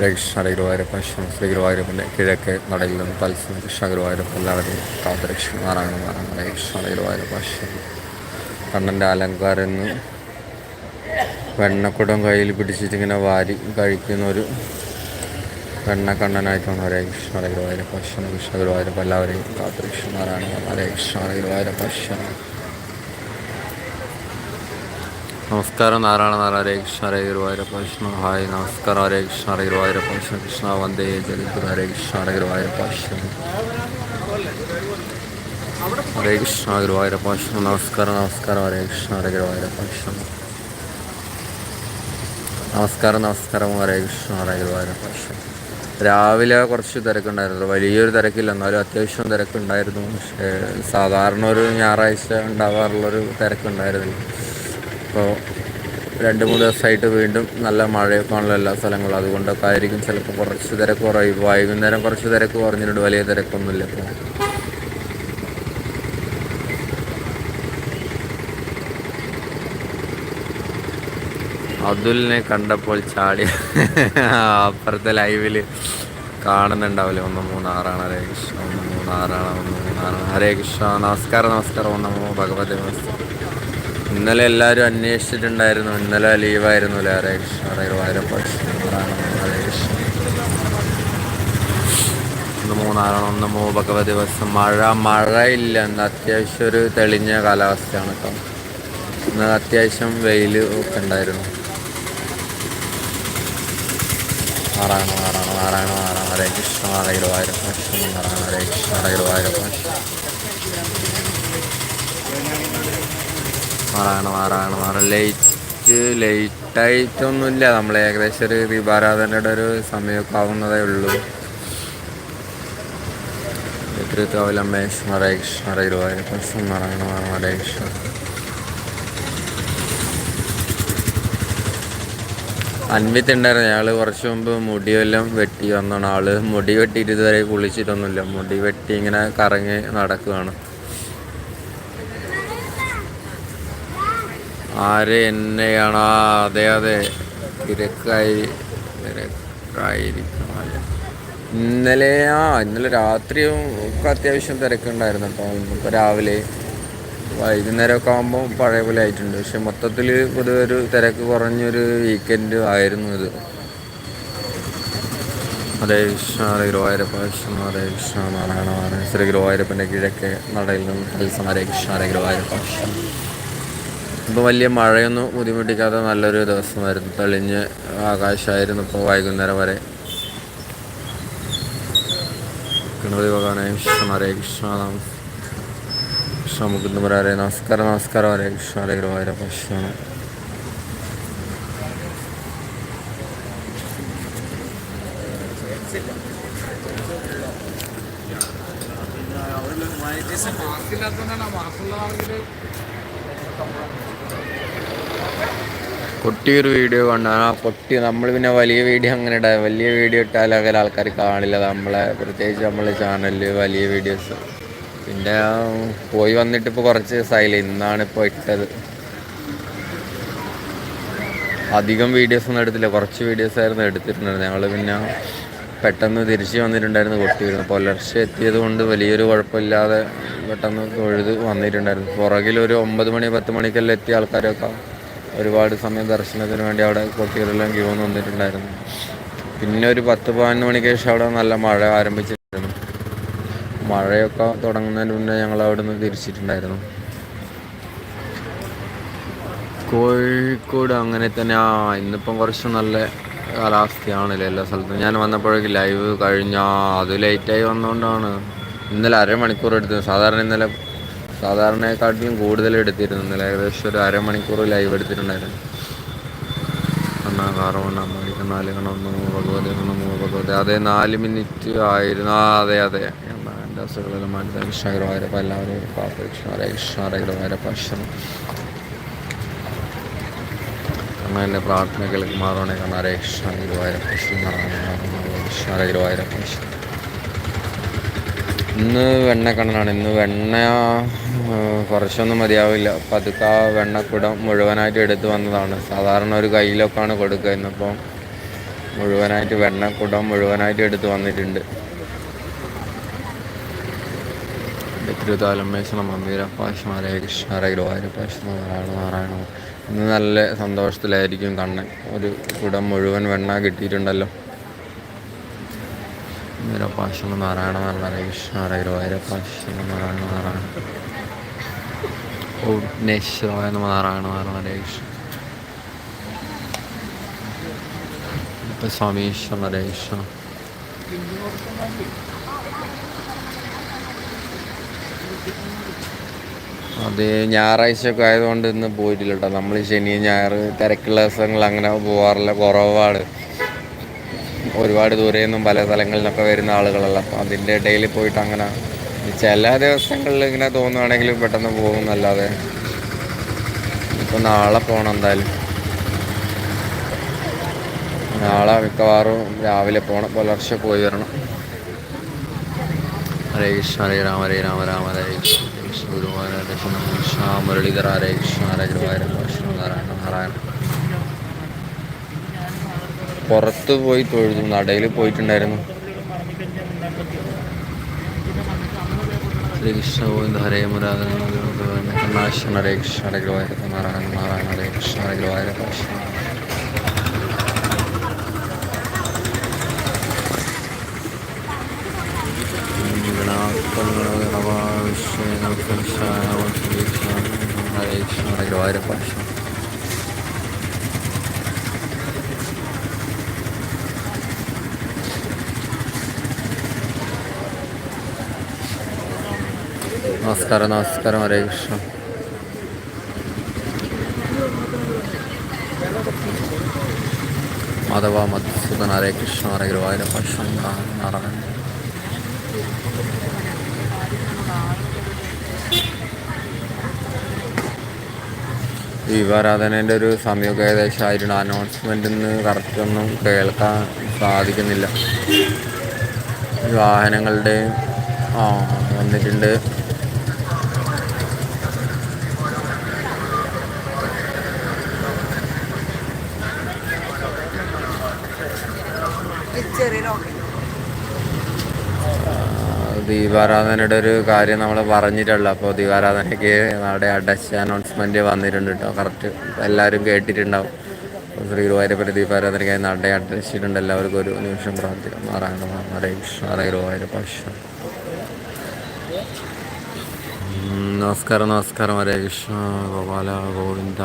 കൃഷ്ണ ഗുരുവായൂരപ്പ ശ്രീ ഗുരുവായൂരപ്പന്റെ കിഴക്ക് നടയിൽ നിന്ന് തത്സവം കൃഷ്ണ എല്ലാവരും എല്ലാവരെയും കാത്തുരക്ഷണമാറാകണം ഹരേ കൃഷ്ണ ഗുരുവായൂരപ്പ കണ്ണന്റെ അലങ്കാരം എന്ന് വെണ്ണക്കുടം കയ്യിൽ പിടിച്ചിട്ട് ഇങ്ങനെ വാരി കഴിക്കുന്ന ഒരു വെണ്ണക്കണ്ണനായിട്ടാണ് ഹരേ കൃഷ്ണ ഹരേ ഗുരുവായൂരപ്പ കൃഷ്ണ ഗുരുവായൂരപ്പ എല്ലാവരെയും കാത്തുരക്ഷണമാറാകണം ഹരേ കൃഷ്ണ ഗുരുവായൂരപ്പ നമസ്കാരം. നാരായണ നാരായ കൃഷ്ണ ഹരേ ഗുരുവായൂരപ്പ കൃഷ്ണ ഹായ് നമസ്കാരം. ഹരേ കൃഷ്ണ ഹരേ ഗുരുവായൂരപ്പ കൃഷ്ണ കൃഷ്ണ വന്ദേ ജഗദ്ഗുരു ഹരേ കൃഷ്ണ ഹരേ ഗുരുവായൂരപ്പ കൃഷ്ണ ഹരേ കൃഷ്ണ ഗുരുവായൂരപ്പ കൃഷ്ണ നമസ്കാരം നമസ്കാരം. ഹരേ കൃഷ്ണ ഹരേ ഗുരുവായൂരപ്പ കൃഷ്ണ നമസ്കാരം നമസ്കാരം. ഹരേ കൃഷ്ണ ഹരേ ഗുരുവായൂരപ്പ കൃഷ്ണ രാവിലെ കുറച്ച് തിരക്കുണ്ടായിരുന്നു. വലിയൊരു തിരക്കില്ല. എന്നാലും അത്യാവശ്യം തിരക്കുണ്ടായിരുന്നു. പക്ഷേ സാധാരണ ഒരു ഞായറാഴ്ച ഉണ്ടാവാറുള്ളൊരു തിരക്കുണ്ടായിരുന്നില്ല. ഇപ്പോൾ രണ്ട് മൂന്ന് ദിവസമായിട്ട് വീണ്ടും നല്ല മഴയൊക്കെ ആണല്ലോ എല്ലാ സ്ഥലങ്ങളും. അതുകൊണ്ടൊക്കെ ആയിരിക്കും ചിലപ്പോൾ കുറച്ച് തിരക്ക് കുറയും വൈകുന്നേരം കുറച്ച് തിരക്ക് കുറഞ്ഞിട്ടുണ്ട്. വലിയ തിരക്കൊന്നുമില്ല ഇപ്പോൾ. അതുലിനെ കണ്ടപ്പോൾ ചാടി അപ്പുറത്തെ ലൈവിൽ കാണുന്നുണ്ടാവില്ലേ? ഒന്ന് മൂന്നാറാണ്. ഹരേ കൃഷ്ണ. ഒന്ന് മൂന്നാറാണ്. ഒന്ന് മൂന്നാറാണ്. ഹരേ കൃഷ്ണ. നമസ്കാരം നമസ്കാരം. ഒന്ന് ഭഗവതി. നമസ്കാരം ഇന്നലെ എല്ലാവരും അന്വേഷിച്ചിട്ടുണ്ടായിരുന്നു. ഇന്നലെ ലീവായിരുന്നു. ഹരേ കൃഷ്ണ ഒന്ന് മൂന്നാറാണ്. ഒന്ന് മൂ ഭഗവതി ദിവസം. മഴ മഴയില്ല. എന്താ അത്യാവശ്യം ഒരു തെളിഞ്ഞ കാലാവസ്ഥയാണ് കേട്ടോ ഇന്ന് അത്യാവശ്യം വെയിൽ ഒക്കെ ഉണ്ടായിരുന്നു. ആറാണ് ആറാണ് ആറാണ് ആറാണ് ഹരേ കൃഷ്ണ ഹരേ ഗുരുവായൂരപ്പ ഹരേ കൃഷ്ണ ഹരേ ഗുരുവായൂരപ്പ നാരായണ മാറാണ് മാറ ലൈറ്റ് ലൈറ്റായിട്ടൊന്നുമില്ല. നമ്മൾ ഏകദേശം ഒരു ദീപാരാധനയുടെ ഒരു സമയമൊക്കെ ആവുന്നതേ ഉള്ളൂ. അൻവിത്ത് ഉണ്ടായിരുന്നു. ഞങ്ങൾ കുറച്ച് മുമ്പ് മുടിയെല്ലാം വെട്ടി വന്നാണ് ആൾ മുടി വെട്ടിയിട്ട് ഇതുവരെ കുളിച്ചിട്ടൊന്നുമില്ല. മുടി വെട്ടി ഇങ്ങനെ കറങ്ങി നടക്കുകയാണ്. ആര് എന്നെയാണ് അതെ അതെ. തിരക്കായി തിരക്കായിരിക്കും ഇന്നലെ ആ ഇന്നലെ രാത്രിയും ഒക്കെ അത്യാവശ്യം തിരക്കുണ്ടായിരുന്നു. അപ്പോൾ ഇന്നിപ്പോൾ രാവിലെ വൈകുന്നേരമൊക്കെ ആകുമ്പോൾ പഴയ പോലെ ആയിട്ടുണ്ട്. പക്ഷെ മൊത്തത്തിൽ പൊതുവെ ഒരു തിരക്ക് കുറഞ്ഞൊരു വീക്കെൻഡ് ആയിരുന്നു ഇത്. ഹരേ കൃഷ്ണ ഹരേ ഗുരുവായൂരപ്പ കൃഷ്ണ ഹരേ കൃഷ്ണ നാരായണ ശ്രീ ഗുരുവായൂരപ്പന്റെ കിഴക്കെ നടയിൽ നിന്ന് തത്സം ഹരേ കൃഷ്ണ ഗുരുവായൂരപ്പ ഇപ്പോൾ വലിയ മഴയൊന്നും ബുദ്ധിമുട്ടിക്കാത്ത നല്ലൊരു ദിവസമായിരുന്നു. തെളിഞ്ഞ് ആകാശമായിരുന്നു ഇപ്പോൾ വൈകുന്നേരം വരെ. ഗണപതി ഭഗവാനെ കൃഷ്ണ ഹരേ കൃഷ്ണ കൃഷ്ണ മുകുന്ദപുര ഹരേ നമസ്കാരം നമസ്കാരം ഹരേ കൃഷ്ണ ഹരേ ഗുരുവായൂര ഗുരുവായൂരപ്പ കൃഷ്ണ. പൊട്ടിയൊരു വീഡിയോ കണ്ടാണ് ആ പൊട്ടി നമ്മൾ പിന്നെ വലിയ വീഡിയോ അങ്ങനെ ഇടാ വലിയ വീഡിയോ ഇട്ടാൽ അങ്ങനെ ആൾക്കാർ കാണില്ല നമ്മളെ പ്രത്യേകിച്ച് നമ്മളെ ചാനലിൽ വലിയ വീഡിയോസ് പിന്നെ പോയി വന്നിട്ട് ഇപ്പോൾ കുറച്ച് ദിവസമായില്ല ഇന്നാണ് ഇപ്പോൾ ഇട്ടത്. അധികം വീഡിയോസ് ഒന്നും എടുത്തില്ല കുറച്ച് വീഡിയോസ് ആയിരുന്നു എടുത്തിട്ടുണ്ടായിരുന്നു ഞങ്ങൾ പിന്നെ പെട്ടെന്ന് തിരിച്ച് വന്നിട്ടുണ്ടായിരുന്നു കൊട്ടിയിരുന്നു പുലർച്ചെ എത്തിയത് കൊണ്ട് വലിയൊരു കുഴപ്പമില്ലാതെ പെട്ടെന്ന് തൊഴുത് വന്നിട്ടുണ്ടായിരുന്നു. പുറകിൽ ഒരു ഒമ്പത് മണി പത്ത് മണിക്കെല്ലാം എത്തിയ ആൾക്കാരൊക്കെ. ഒരുപാട് സമയം ദർശനത്തിന് വേണ്ടി അവിടെ കുട്ടികളെല്ലാം ക്യൂ വന്നിട്ടുണ്ടായിരുന്നു. പിന്നെ ഒരു പത്ത് പതിനൊന്ന് മണിക്ക് ശേഷം അവിടെ നല്ല മഴ ആരംഭിച്ചിട്ടുണ്ടായിരുന്നു മഴയൊക്കെ തുടങ്ങുന്നതിന് മുന്നേ ഞങ്ങൾ അവിടെ നിന്ന് തിരിച്ചിട്ടുണ്ടായിരുന്നു. കോഴിക്കോട് അങ്ങനെ തന്നെ ആ ഇന്നിപ്പം കുറച്ച് നല്ല കാലാവസ്ഥയാണല്ലോ എല്ലാ സ്ഥലത്തും. ഞാൻ വന്നപ്പോഴേക്ക് ലൈവ് കഴിഞ്ഞാൽ അത് ലേറ്റായി വന്നുകൊണ്ടാണ് ഇന്നലെ അരമണിക്കൂർ എടുത്തത് സാധാരണ ഇന്നലെ സാധാരണയെക്കാട്ടിലും കൂടുതൽ എടുത്തിരുന്നില്ല ഏകദേശം ഒരു അരമണിക്കൂർ ലൈവ് എടുത്തിട്ടുണ്ടായിരുന്നു. എന്നാ കാറോണ നാല് കണം ഒന്ന് മൂന്ന് ഭഗവതി മൂന്ന് ഭഗവതി അതെ നാല് മിനിറ്റ് ആയിരുന്നു. ആ അതെ അതെ. എന്നാ എന്റെ അസുഖങ്ങളെല്ലാം മാറ്റി കൃഷ്ണ ഗുരുവായൂരപ്പ എല്ലാവരും പാപ്പ കൃഷ്ണ ഹരേ കൃഷ്ണ ഹരേ ഗുരുവായൂരപ്പ അശ്വനം അമ്മ പ്രാർത്ഥനകൾക്ക് മാറണേ കാരണം ഹരേ കൃഷ്ണ ഗുരുവായൂരപ്പ കൃഷ്ണ ഗുരുവായൂരപ്പ കൃഷ്ണ ഇന്ന് വെണ്ണക്കണ്ണനാണ് ഇന്ന് വെണ്ണ കുറച്ചൊന്നും മതിയാവില്ല. പതുക്കെ ആ വെണ്ണക്കുടം മുഴുവനായിട്ട് എടുത്തു വന്നതാണ്. സാധാരണ ഒരു കയ്യിലൊക്കെയാണ് കൊടുക്കുക ഇന്നിപ്പം. മുഴുവനായിട്ട് വെണ്ണക്കുടം മുഴുവനായിട്ട് എടുത്തു വന്നിട്ടുണ്ട്. തിരുതാലമ്മേശ്വരം മന്ദിര പാശ്മാരെ കൃഷ്ണാര ഗുരുവായൂരപ്പാശ്വര നാരായണ നാരായണ. ഇന്ന് നല്ല സന്തോഷത്തിലായിരിക്കും കണ്ണൻ. ഒരു കുടം മുഴുവൻ വെണ്ണ കിട്ടിയിട്ടുണ്ടല്ലോ. നിരപ്പാശ്വര നാരായണ നാരായണ കൃഷ്ണാര ഗുരുവായൂരപ്പാശ്വര നാരായണ നാരായണ ഓ വിഘ്നേശ്വരായ നാരായണ നാരായണ കൃഷ്ണ ഇപ്പം സ്വാമീശ്വര ഹരേ കൃഷ്ണ അത് ഞായറാഴ്ചയൊക്കെ ആയതുകൊണ്ട് ഇന്ന് പോയിട്ടില്ല കേട്ടോ. നമ്മൾ ശനി ഞായർ തിരക്കുള്ള ദിവസങ്ങൾ അങ്ങനെ പോകാറില്ല കുറവാണ്. ഒരുപാട് ദൂരെ നിന്നും പല സ്ഥലങ്ങളിൽ നിന്നൊക്കെ വരുന്ന ആളുകളല്ല. അപ്പോൾ അതിന്റെ ഇടയിൽ പോയിട്ട് അങ്ങനെ ചില ദിവസങ്ങളിൽ ഇങ്ങനെ തോന്നുവാണെങ്കിൽ പെട്ടെന്ന് പോകും എന്നല്ലാതെ. നാളെ പോകണം എന്തായാലും. നാളെ മിക്കവാറും രാവിലെ പോകണം പുലർച്ചെ പോയി വരണം. ഹരേ കൃഷ്ണ ഹരേ രാമ ഹരേ രാമ രാമ ഹരേ കൃഷ്ണ. ഗുരുവായൂർ ഹരേ കൃഷ്ണ ഹരേ കൃഷ്ണ ഹരേ ഗുരുവായൂര കൃഷ്ണ നാരായണ നാരായണ പുറത്ത് പോയി തൊഴുതു നടയിൽ പോയിട്ടുണ്ടായിരുന്നു. ഹരേ കൃഷ്ണ ഗോവിന്ദ ഹരേ കണ്ണാശന ഹരേ കൃഷ്ണ ഹരേ ഗുരുവായൂര നാരായണ നാരായണ ഹരേ കൃഷ്ണ ഹരേ ഗുരുവായൂര കൃഷ്ണ. ഗുരുവായൂരപ്പ നമസ്കാരം നമസ്കാരം ഹരേ കൃഷ്ണ. മാധവ മധുസൂദൻ ഹരേ കൃഷ്ണ ഹരേ ഗുരുവായൂരപ്പ നാരായണ ദീപാരാധനേന്റെ ഒരു സമയമൊക്കെ ഏകദേശം ആയിരുന്നു. അനൗൺസ്മെന്റ് ഇന്ന് കറക്റ്റ് ഒന്നും കേൾക്കാൻ സാധിക്കുന്നില്ല. വാഹനങ്ങളുടെ ആ വന്നിട്ടുണ്ട്. ദീപാരാധനയുടെ ഒരു കാര്യം നമ്മൾ പറഞ്ഞിട്ടുള്ളൂ അപ്പോൾ ദീപാരാധനയ്ക്ക് നമ്മുടെ അടച്ച് അനൗൺസ്മെന്റ് വന്നിട്ടുണ്ട് കേട്ടോ കറക്റ്റ് എല്ലാവരും കേട്ടിട്ടുണ്ടാവും. ശ്രീ ഗുരുവായൂരപ്പന്റെ ദീപാരാധനയ്ക്കായി നടയെ അടച്ചിട്ടുണ്ട്. എല്ലാവർക്കും ഒരു നിമിഷം പ്രാർത്ഥിക്കാം. നാരായണ ഹരേ കൃഷ്ണ ഹരേ ഗുരുവായൂരപ്പ നമസ്കാരം നമസ്കാരം. ഹരേ കൃഷ്ണ. ഗോപാല ഗോവിന്ദ.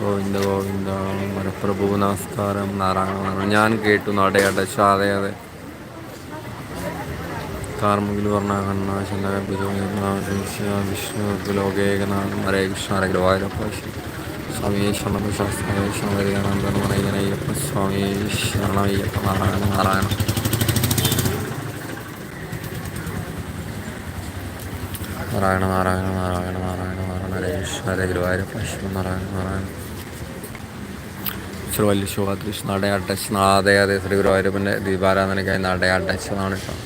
ഗോവിന്ദ ഗോവിന്ദ. മരപ്രഭു നമസ്കാരം. നാരായണ ഞാൻ കേട്ടു. നടയടച്ചു അതെ അതെ. കാർമുകിൽ വർണ കണ്ണ ചന്ദ്ര വിഷ്ണു ലോകേകനാഥം ഹരേ കൃഷ്ണ ഹരേ ഗുരുവായൂരപ്പ സ്വാമി ശരണശാസ്ത്രമേ ശരണയ്യനയ്യപ്പ സ്വാമി ശരണയ്യപ്പ നാരായണ നാരായണ നാരായണ നാരായണ നാരായണ നാരായണ നാരായണ ഹരേ കൃഷ്ണ നാരായണ നാരായണ. ശ്രീ വല്യ ശോഭാതൃഷ്ണ നടയടച്ച് അതെ അതെ ശ്രീ ഗുരുവായൂരപ്പന്റെ ദീപാരാധനയ്ക്കായി നടയാട്ടച്ഛനാണ് കേട്ടോ.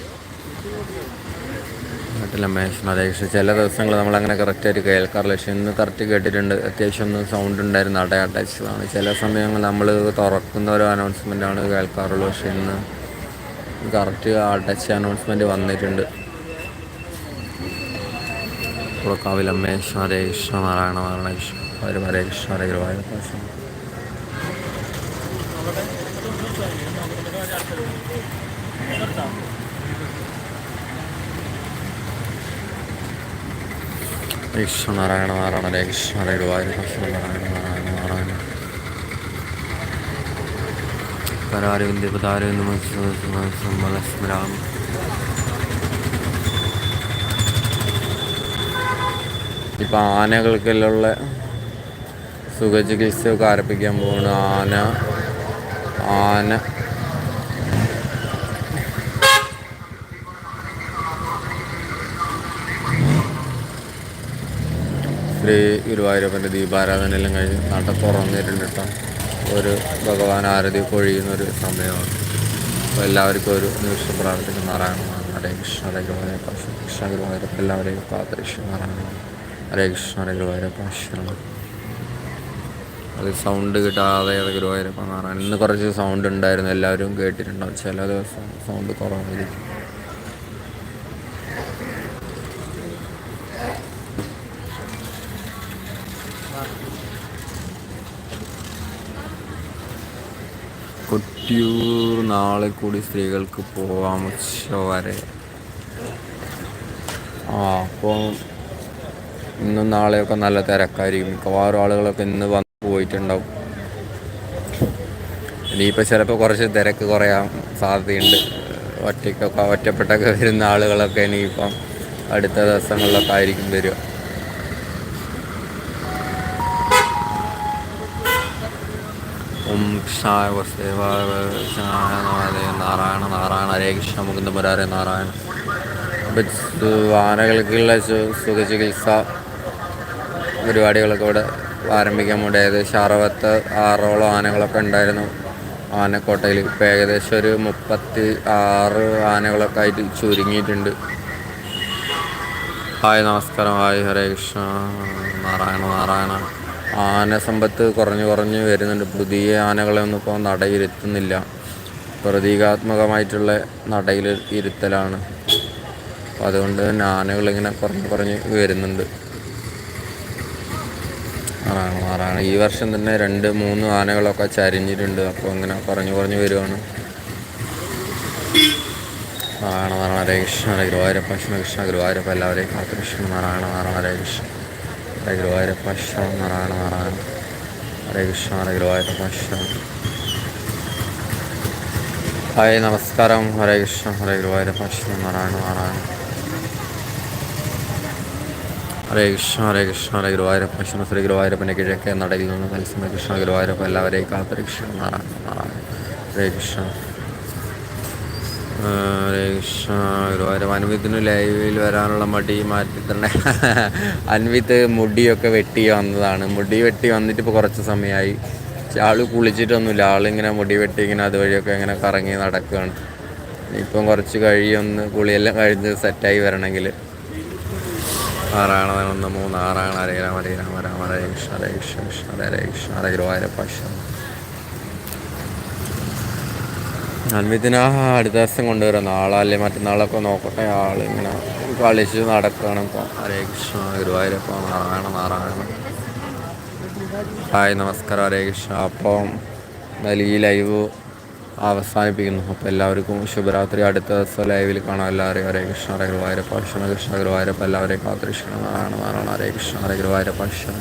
നാട്ടിലെ മേശന അപേക്ഷിച്ച് ചില ദിവസങ്ങൾ നമ്മളങ്ങനെ കറക്റ്റായിട്ട് കേൾക്കാറില്ല. പക്ഷെ ഇന്ന് കറക്റ്റ് കേട്ടിട്ടുണ്ട്. അത്യാവശ്യം ഒന്ന് സൗണ്ട് ഉണ്ടായിരുന്നു. അട അടച്ചതാണ്. ചില സമയങ്ങൾ നമ്മൾ തുറക്കുന്ന ഒരു അനൗൺസ്മെന്റാണ് കേൾക്കാറുള്ളൂ. പക്ഷെ ഇന്ന് കറക്റ്റ് അടച്ച അനൗൺസ്മെന്റ് വന്നിട്ടുണ്ട്. പുറക്കാവിലമ്മേശ ഹരേ കൃഷ്ണ നാരായണ നാരായണ കൃഷ്ണ ഹരേ കൃഷ്ണ ഹരേ ഗുരുവായൂരപ്പ കൃഷ്ണ നാരായണ ഹരേ കൃഷ്ണ ഹരേ ഗുരുവായൂർ കൃഷ്ണ നാരായണ നാരായണ നാരായണ പരാരവിന്ദ്യ പതാരവിന്ദമസ്മരാമി ഇപ്പം ആനകൾക്കെല്ലാം സുഖചികിത്സയൊക്കെ ആരംഭിക്കാൻ പോകുന്നു ആന ആന ശ്രീ ഗുരുവായൂരപ്പന്റെ ദീപാരാധനയെല്ലാം കഴിഞ്ഞ് നട തുറന്നിട്ടുണ്ട് കേട്ടോ. ഒരു ഭഗവാൻ ആരതി കൊഴിയുന്നൊരു സമയമാണ്. അപ്പോൾ എല്ലാവർക്കും ഒരു നിമിഷം പ്രാർത്ഥിക്കുന്ന നാരായണമാണ്. ഹരേ കൃഷ്ണ ഹരേ ഗുരുവായൂരപ്പ കൃഷ്ണ ഗുരുവായൂരപ്പ എല്ലാവരെയും കാത്തിരിച്ചു നാരായണമാണ് ഹരേ കൃഷ്ണ ഹരേ ഗുരുവായൂരപ്പ ശരണം അത് സൗണ്ട് കിട്ടാതെ അത് ഗുരുവായൂരപ്പ നാരായണ. ഇന്ന് കുറച്ച് സൗണ്ട് ഉണ്ടായിരുന്നു. എല്ലാവരും കേട്ടിട്ടുണ്ടാവും. ചില ദിവസം സൗണ്ട് കുറവായിരിക്കും. കൊട്ടിയൂർ നാളെ കൂടി സ്ത്രീകൾക്ക് പോവാം ഉച്ച വരെ. ആ അപ്പോൾ ഇന്നും നാളെയൊക്കെ നല്ല തിരക്കായിരിക്കും. മിക്കവാറും ആളുകളൊക്കെ ഇന്ന് വന്ന് പോയിട്ടുണ്ടാവും. ഇനിയിപ്പോൾ ചിലപ്പോൾ കുറച്ച് തിരക്ക് കുറയാൻ സാധ്യതയുണ്ട്. ഒറ്റയ്ക്കൊക്കെ ഒറ്റപ്പെട്ടൊക്കെ വരുന്ന ആളുകളൊക്കെ ഇനിയിപ്പം അടുത്ത ദിവസങ്ങളിലൊക്കെ ആയിരിക്കും വരിക. ഓം ക്ഷായ വസേവായ നാരായണ നാരായണ ഹരേ കൃഷ്ണ മുകുന്ദ മുരാരെ നാരായണ. അപ്പം ആനകൾക്കുള്ള സുഖചികിത്സ പരിപാടികളൊക്കെ ഇവിടെ ആരംഭിക്കാൻ ഏകദേശം അറുപത്ത് ആറോളം ആനകളൊക്കെ ഉണ്ടായിരുന്നു. ആനക്കോട്ടയിൽ ഇപ്പോൾ ഏകദേശം ഒരു മുപ്പത്തി ആറ് ആനകളൊക്കെ ആയിട്ട് ചുരുങ്ങിയിട്ടുണ്ട്. ഹായ് നമസ്കാരം. ഹായ് ഹരേ കൃഷ്ണ. നാരായണ നാരായണ. ആന സമ്പത്ത് കുറഞ്ഞു കുറഞ്ഞ് വരുന്നുണ്ട്. പുതിയ ആനകളൊന്നും ഇപ്പോൾ നടയിരുത്തുന്നില്ല പ്രതീകാത്മകമായിട്ടുള്ള നടയിൽ ഇരുത്തലാണ്. അപ്പോൾ അതുകൊണ്ട് തന്നെ ആനകളിങ്ങനെ കുറഞ്ഞു കുറഞ്ഞ് വരുന്നുണ്ട്. മാറാണ് നാരായണ ഈ വർഷം തന്നെ രണ്ട് മൂന്ന് ആനകളൊക്കെ ചരിഞ്ഞിട്ടുണ്ട്. അപ്പോൾ ഇങ്ങനെ കുറഞ്ഞു കുറഞ്ഞു വരുവാണ്. നാരായണ നാരായണ ഹരേ കൃഷ്ണ ഹരേ ഗുരുവായൂരപ്പ കൃഷ്ണ കൃഷ്ണ ഗുരുവായൂരപ്പ. എല്ലാവരെയും കൃഷ്ണ നാരായണ നാരായണ ഹരേ കൃഷ്ണ. ഹരേ ഗുരുവായൂരപ്പ കൃഷ്ണ നാരായണ നാരായണ ഹരേ കൃഷ്ണ ഹരേ ഗുരുവായൂരപ്പ കൃഷ്ണ ഹായ് നമസ്കാരം. ഹരേ കൃഷ്ണ ഹരേ ഗുരുവായൂരപ്പ കൃഷ്ണ നാരായണ നാരായണ ഹരേ കൃഷ്ണ ഹരേ കൃഷ്ണ ഹരേ ഗുരുവായൂരപ്പ കൃഷ്ണ ശ്രീ ഗുരുവായൂരപ്പന്റെ കിഴക്കേ നടയിൽ നിന്ന് കൃഷ്ണ ഗുരുവായൂരപ്പ എല്ലാവരെയും കാത്തു നാരായണ നാരായണ ഹരേ കൃഷ്ണ. അൻവിത്തിന് ലൈവിൽ വരാനുള്ള മടി മാറ്റി അൻവിത്ത് മുടിയൊക്കെ വെട്ടി വന്നതാണ്. മുടി വെട്ടി വന്നിട്ട് ഇപ്പോൾ കുറച്ച് സമയമായി ആൾ കുളിച്ചിട്ടൊന്നുമില്ല. ആളിങ്ങനെ മുടി വെട്ടി ഇങ്ങനെ അതുവഴിയൊക്കെ ഇങ്ങനെ കറങ്ങി നടക്കുകയാണ്. ഇപ്പം കുറച്ച് കഴിയൊന്ന് കുളിയെല്ലാം കഴിഞ്ഞ് സെറ്റായി വരണമെങ്കിൽ. ആറാണ ഒന്ന് മൂന്ന് ആറാണ് ഹരേ രാമ ഹരേ രാമ രാമ കൃഷ്ണ അൻവിത്തിനെ അടുത്ത ദിവസം കൊണ്ടുവരാം നാളെ അല്ലെ? മറ്റന്നാളൊക്കെ നോക്കട്ടെ. ആളിങ്ങനെ കളിച്ച് നടക്കുകയാണ് ഇപ്പം. ഹരേ കൃഷ്ണ ഗുരുവായൂരപ്പ നാരായണ നാരായണ. ഹായ് നമസ്കാരം. ഹരേ കൃഷ്ണ. അപ്പം എന്തായാലും ഈ ലൈവ് അവസാനിപ്പിക്കുന്നു. അപ്പോൾ എല്ലാവർക്കും ശുഭരാത്രി. അടുത്ത ദിവസം ലൈവിൽ കാണാം. എല്ലാവരെയും ഹരേ കൃഷ്ണ ഹരേ ഗുരുവായൂരപ്പ കൃഷ്ണ കൃഷ്ണ ഗുരുവായൂരപ്പ എല്ലാവരെയും കാത്തിരിക്കണം. Narayana Narayana Hare Krishna Hare Guruvayurappa Krishna.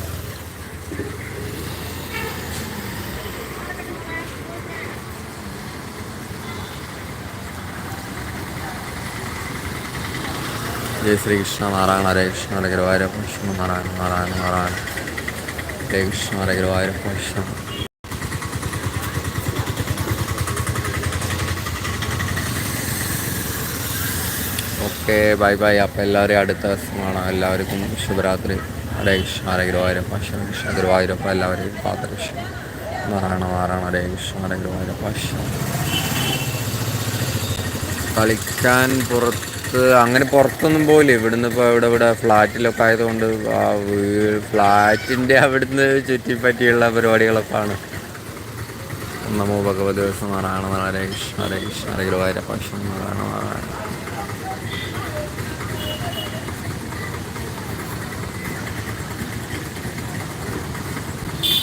Jaya Sreekrishna Narayana Hare Krishna Hare Guruvayurappa Krishna Narayana Narayana Narayana. Hare Krishna Hare Guruvayurappa Krishna. Okay bye bye. അപ്പോൾ എല്ലാവരെയും അടുത്ത ദിവസം കാണാം എല്ലാവർക്കും ശുഭരാത്രി. ഹരേ കൃഷ്ണ ഹരേ ഗുരുവായൂരപ്പ കൃഷ്ണ കൃഷ്ണ ഗുരുവായൂരപ്പ എല്ലാവരെയും കാത്തകൃഷ്ണ നാരായണ നാരായണ ഹരേ കൃഷ്ണ ഹരേ ഗുരുവായൂരപ്പ കളിക്കാൻ പുറത്ത് അങ്ങനെ പുറത്തൊന്നും പോയില്ല. ഇവിടുന്ന് ഇപ്പോൾ ഇവിടെ ഇവിടെ ഫ്ലാറ്റിലൊക്കെ ആയതുകൊണ്ട് ഫ്ലാറ്റിന്റെ അവിടുന്ന് ചുറ്റിപ്പറ്റിയുള്ള പരിപാടികളൊക്കെ ആണ് നമോ ഭഗവത് ദിവസം നാരായണ നാരായണ കൃഷ്ണ ഹരേ കൃഷ്ണ ഹരേ ഗുരുവായൂരപ്പ കൃഷ്ണ നാരായണ നാരായണ.